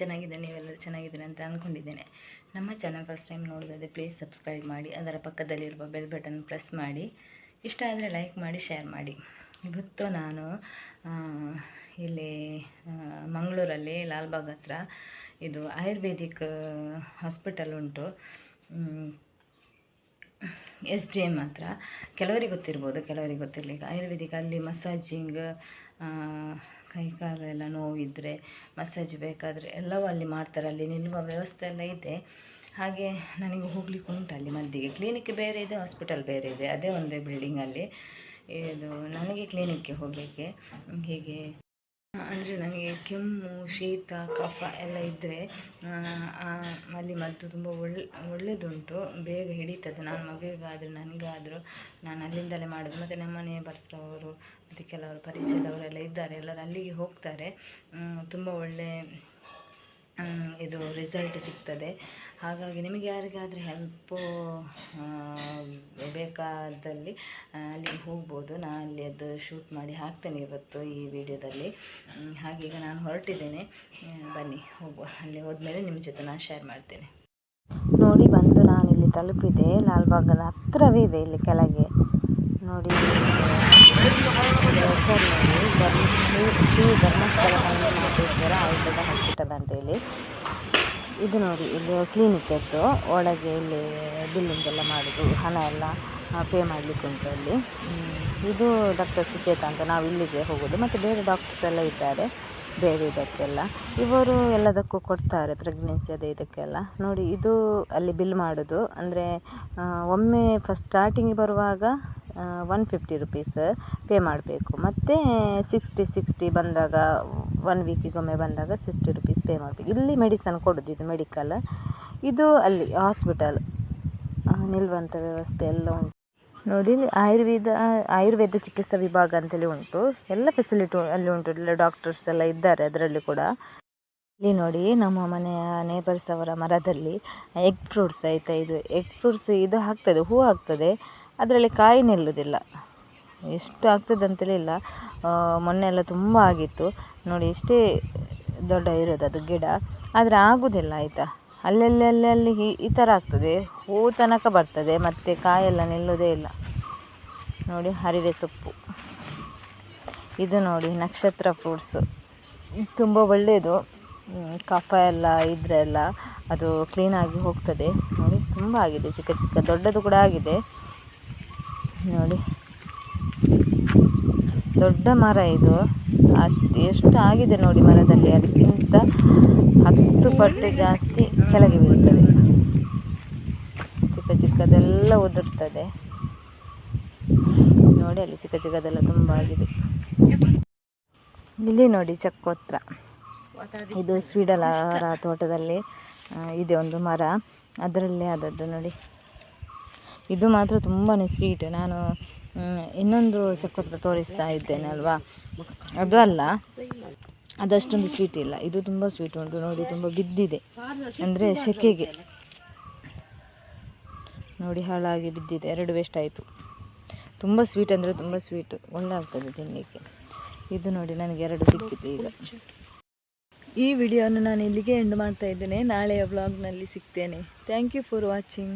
ಚೆನ್ನಾಗಿದ್ದೇನೆ ನೀವೆಲ್ಲರೂ ಚೆನ್ನಾಗಿದ್ದೀರಿ ಅಂತ ಅಂದ್ಕೊಂಡಿದ್ದೇನೆ ನಮ್ಮ ಚಾನಲ್ ಫಸ್ಟ್ ಟೈಮ್ ನೋಡೋದಾದರೆ ಪ್ಲೀಸ್ ಸಬ್ಸ್ಕ್ರೈಬ್ ಮಾಡಿ, ಅದರ ಪಕ್ಕದಲ್ಲಿರುವ ಬೆಲ್ ಬಟನ್ ಪ್ರೆಸ್ ಮಾಡಿ. ಇಷ್ಟ ಆದರೆ ಲೈಕ್ ಮಾಡಿ ಶೇರ್ ಮಾಡಿ. ಇವತ್ತು ನಾನು ಇಲ್ಲಿ ಮಂಗಳೂರಲ್ಲಿ ಲಾಲ್ಬಾಗ್ ಹತ್ರ ಇದು ಆಯುರ್ವೇದಿಕ್ ಹಾಸ್ಪಿಟಲ್ ಉಂಟು. ಎಸ್ ಡಿ ಎಂ ಹತ್ರ. ಕೆಲವರಿಗೆ ಗೊತ್ತಿರ್ಬೋದು, ಕೆಲವರಿಗೆ ಗೊತ್ತಿರಲಿಕ್ಕೆ ಆಯುರ್ವೇದಿಕ್ ಅಲ್ಲಿ ಮಸಾಜಿಂಗ್ ಕೈ ಕಾಲೆಲ್ಲ ನೋವಿದ್ದರೆ ಮಸಾಜ್ ಬೇಕಾದರೆ ಎಲ್ಲವೂ ಅಲ್ಲಿ ಮಾಡ್ತಾರೆ, ಅಲ್ಲಿ ನಿಲ್ಲುವ ವ್ಯವಸ್ಥೆ ಎಲ್ಲ ಇದೆ. ಹಾಗೆ ನನಗೆ ಹೋಗ್ಲಿಕ್ಕೆ ಉಂಟು ಅಲ್ಲಿ ಮದ್ದಿಗೆ ಕ್ಲಿನಿಕ್ ಬೇರೆ ಇದೆ ಹಾಸ್ಪಿಟಲ್ ಬೇರೆ ಇದೆ, ಅದೇ ಒಂದೇ ಬಿಲ್ಡಿಂಗಲ್ಲಿ ಇದು ನನಗೆ ಕ್ಲಿನಿಕ್ಗೆ ಹೋಗಲಿಕ್ಕೆ. ಹೀಗೆ ಅಂದರೆ ನನಗೆ ಕೆಮ್ಮು ಶೀತ ಕಫ ಎಲ್ಲ ಇದ್ದರೆ ಅಲ್ಲಿ ಮದ್ದು ತುಂಬ ಒಳ್ಳೆ ಒಳ್ಳೆಯದುಂಟು ಬೇಗ ಹಿಡಿತದೆ. ನಾನು ಮಗುವಿಗಾದರೂ ನನಗಾದರೂ ನಾನು ಅಲ್ಲಿಂದಲೇ ಮಾಡೋದು. ಮತ್ತು ನಮ್ಮ ಮನೆಯ ಬರ್ಸೋರು ಮತ್ತು ಕೆಲವರು ಪರಿಚಯದವರೆಲ್ಲ ಇದ್ದಾರೆ. ಎಲ್ಲರೂ ಅಲ್ಲಿಗೆ ಹೋಗ್ತಾರೆ. ತುಂಬ ಒಳ್ಳೆ ಮ್, ಇದು ರಿಸಲ್ಟ್ ಸಿಗ್ತದೆ. ಹಾಗಾಗಿ ನಿಮಗೆ ಯಾರಿಗಾದರೂ ಹೆಲ್ಪು ಬೇಕಾದಲ್ಲಿ ಅಲ್ಲಿ ಅಲ್ಲಿಗೆ ಹೋಗ್ಬೋದು. ನಾನು ಅಲ್ಲಿ ಅದು ಶೂಟ್ ಮಾಡಿ ಹಾಕ್ತೇನೆ ಇವತ್ತು ಈ ವಿಡಿಯೋದಲ್ಲಿ ಹಾಗೀಗ ನಾನು ಹೊರಟಿದ್ದೇನೆ. ಬನ್ನಿ, ಹೋಗುವ. ಅಲ್ಲಿ ಹೋದ್ಮೇಲೆ ನಿಮ್ಮ ಜೊತೆ ನಾನು ಶೇರ್ ಮಾಡ್ತೇನೆ. ನೋಡಿ, ಬಂದು ನಾನು ಇಲ್ಲಿ ತಲುಪಿದೆ. ಲಾಲ್ಬಾಗದ ಹತ್ತಿರವೇ ಇದೆ ಇಲ್ಲಿ ಕೆಳಗೆ. ನೋಡಿ ಧರ್ಮ ಶ್ರೀ ಶ್ರೀ ಧರ್ಮಸ್ಥಳ ಮಲ್ಲಿಕಾರ್ಜುನೇಶ್ವರ ಆಯುರ್ವೇದ ಹಾಸ್ಪಿಟಲ್ ಅಂತೇಳಿ ಇದು ನೋಡಿ, ಇಲ್ಲಿ ಕ್ಲಿನಿಕ್ ಇತ್ತು. ಒಳಗೆ ಇಲ್ಲಿ ಬಿಲ್ಲಿಂಗ್ ಎಲ್ಲ ಮಾಡೋದು, ಹಣ ಎಲ್ಲ ಪೇ ಮಾಡಲಿಕ್ಕೆ ಉಂಟು ಅಲ್ಲಿ. ಇದು ಡಾಕ್ಟರ್ ಸುಚೇತ ಅಂತ ನಾವು ಇಲ್ಲಿಗೆ ಹೋಗೋದು. ಮತ್ತು ಬೇರೆ ಡಾಕ್ಟರ್ಸ್ ಎಲ್ಲ ಇದ್ದಾರೆ, ಬೇರೆ ಇದಕ್ಕೆಲ್ಲ. ಇವರು ಎಲ್ಲದಕ್ಕೂ ಕೊಡ್ತಾರೆ ಪ್ರೆಗ್ನೆನ್ಸಿ ಅದೇ ಇದಕ್ಕೆಲ್ಲ. ನೋಡಿ, ಇದು ಅಲ್ಲಿ ಬಿಲ್ ಮಾಡೋದು. ಅಂದರೆ ಒಮ್ಮೆ ಫಸ್ಟ್ ಸ್ಟಾರ್ಟಿಂಗ್ ಬರುವಾಗ ಒನ್ ಫಿಫ್ಟಿ ರುಪೀಸ್ ಪೇ ಮಾಡಬೇಕು. ಮತ್ತು ಸಿಕ್ಸ್ಟಿ ಸಿಕ್ಸ್ಟಿ ಬಂದಾಗ ಒನ್ ವೀಕಿಗೊಮ್ಮೆ ಬಂದಾಗ ಸಿಕ್ಸ್ಟಿ ರುಪೀಸ್ ಪೇ ಮಾಡಬೇಕು ಇಲ್ಲಿ ಮೆಡಿಸನ್ ಕೊಡೋದು, ಇದು ಮೆಡಿಕಲ್ ಇದು ಅಲ್ಲಿ ಹಾಸ್ಪಿಟಲ್ ನಿಲ್ಲುವಂಥ ವ್ಯವಸ್ಥೆ ಎಲ್ಲ ಉಂಟು. ನೋಡಿ ಆಯುರ್ವೇದ ಆಯುರ್ವೇದ ಚಿಕಿತ್ಸಾ ವಿಭಾಗ ಅಂತೇಳಿ ಉಂಟು. ಎಲ್ಲ ಫೆಸಿಲಿಟಿ ಅಲ್ಲಿ ಉಂಟು. ಎಲ್ಲ ಡಾಕ್ಟರ್ಸ್ ಎಲ್ಲ ಇದ್ದಾರೆ ಅದರಲ್ಲಿ ಕೂಡ. ಇಲ್ಲಿ ನೋಡಿ, ನಮ್ಮ ಮನೆಯ ನೇಬರ್ಸ್ ಅವರ ಮರದಲ್ಲಿ ಎಗ್ ಫ್ರೂಟ್ಸ್ ಆಯಿತಾ ಇದು. ಎಗ್ ಫ್ರೂಟ್ಸ್ ಇದು ಆಗ್ತದೆ ಹೂ ಆಗ್ತದೆ ಅದರಲ್ಲಿ ಕಾಯಿ ನಿಲ್ಲುವುದಿಲ್ಲ ಎಷ್ಟು ಆಗ್ತದೆ ಇಲ್ಲ. ಮೊನ್ನೆ ಎಲ್ಲ ತುಂಬ ಆಗಿತ್ತು. ನೋಡಿ ಇಷ್ಟೇ ದೊಡ್ಡ ಇರೋದು ಅದು ಗಿಡ, ಆದರೆ ಆಗುವುದಿಲ್ಲ ಆಯಿತಾ? ಅಲ್ಲಲ್ಲಿ ಅಲ್ಲಲ್ಲಿ ಈ- ಥರ ಆಗ್ತದೆ. ಹೂ ತನಕ ಬರ್ತದೆ, ಮತ್ತು ಕಾಯೆಲ್ಲ ನಿಲ್ಲೋದೇ ಇಲ್ಲ. ನೋಡಿ, ಹರಿವೆ ಸೊಪ್ಪು. ಇದು ನೋಡಿ, ನಕ್ಷತ್ರ ಫ್ರೂಟ್ಸು ತುಂಬ ಒಳ್ಳೆಯದು. ಕಫ ಎಲ್ಲ, ಇದ್ರೆ ಎಲ್ಲ ಅದು ಕ್ಲೀನಾಗಿ ಹೋಗ್ತದೆ. ನೋಡಿ, ತುಂಬ ಆಗಿದೆ, ಚಿಕ್ಕ ಚಿಕ್ಕ, ದೊಡ್ಡದು ಕೂಡ ಆಗಿದೆ. ನೋಡಿ. ದೊಡ್ಡ ಮರ ಇದು. ಅಷ್ಟು ಎಷ್ಟು ಆಗಿದೆ ನೋಡಿ ಮರದಲ್ಲಿ. ಅದಕ್ಕಿಂತ ಹತ್ತು ಪಟ್ಟು ಜಾಸ್ತಿ ಕೆಳಗೆ ಬೀಳ್ತದೆ. ಚಿಕ್ಕ ಚಿಕ್ಕದೆಲ್ಲ ಉದುರ್ತದೆ. ನೋಡಿ ಅಲ್ಲಿ ಚಿಕ್ಕ ಚಿಕ್ಕದೆಲ್ಲ ತುಂಬ ಆಗಿದೆ. ಇಲ್ಲಿ ನೋಡಿ ಚಕ್ಕೋತ್ರ. ಇದು ಸ್ವೀಡಲರ ತೋಟದಲ್ಲಿ ಇದೆ ಒಂದು ಮರ. ಅದರಲ್ಲೇ ಆದದ್ದು ನೋಡಿ. ಇದು ಮಾತ್ರ ತುಂಬಾ ಸ್ವೀಟ್ ನಾನು ಇನ್ನೊಂದು ಚಕ್ಕೋತ್ರ ತೋರಿಸ್ತಾ ಇದ್ದೇನೆ ಅಲ್ವಾ ಅದು ಅಲ್ಲ, ಅದಷ್ಟೊಂದು ಸ್ವೀಟ್ ಇಲ್ಲ. ಇದು ತುಂಬ ಸ್ವೀಟ್ ಉಂಟು ನೋಡಿ, ತುಂಬ ಬಿದ್ದಿದೆ. ಅಂದರೆ ಸೆಕೆಗೆ. ನೋಡಿ, ಹಾಳಾಗಿ ಬಿದ್ದಿದೆ. ಎರಡು ವೇಸ್ಟ್ ಆಯಿತು. ತುಂಬ ಸ್ವೀಟ್ ಅಂದರೆ ತುಂಬ ಸ್ವೀಟ್ ಒಳ್ಳೆ ಆಗ್ತದೆ ತಿನ್ನಲಿಕ್ಕೆ ಇದು ನೋಡಿ, ನನಗೆ ಎರಡು ಸಿಕ್ಕಿದೆ ಈಗ. ಈ ವಿಡಿಯೋನ ನಾನು ಇಲ್ಲಿಗೆ ಎಂಡ್ ಮಾಡ್ತಾ ಇದ್ದೇನೆ. ನಾಳೆಯ ವ್ಲಾಗ್ನಲ್ಲಿ ಸಿಗ್ತೇನೆ. Thank you for watching